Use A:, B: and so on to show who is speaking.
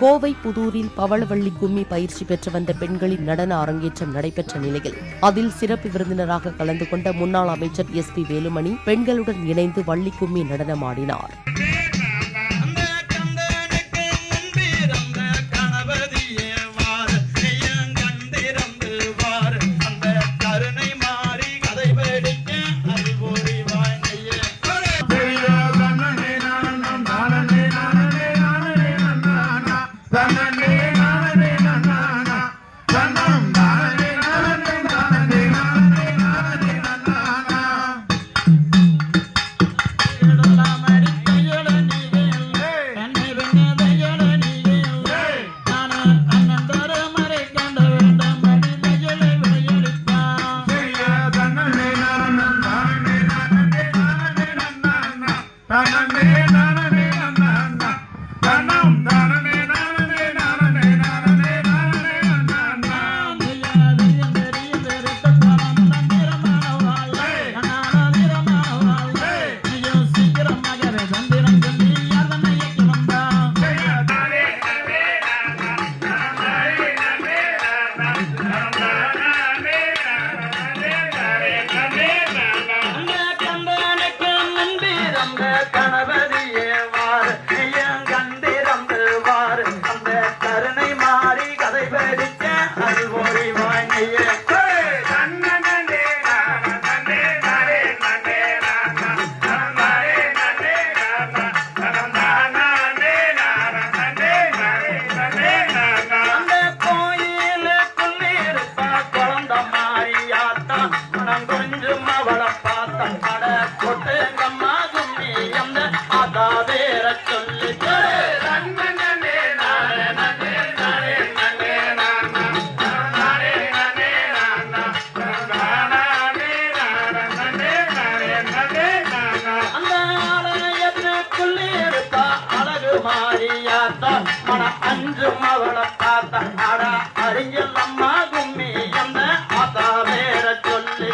A: கோவை புதூரில் பவளவள்ளி கும்மி பயிற்சி பெற்று வந்த பெண்களின் நடன அரங்கேற்றம் நடைபெற்ற நிலையில் அதில் சிறப்பு விருந்தினராக கலந்து கொண்ட முன்னாள் அமைச்சர் எஸ் பி வேலுமணி பெண்களுடன் இணைந்து வள்ளி கும்மி நடனமாடினார்.
B: Amen. மாறியாத்தா மன அன்று மவளை பார்த்தா அடா அறிஞல் அம்மா கும்மி அந்த ஆத்தா சொல்லி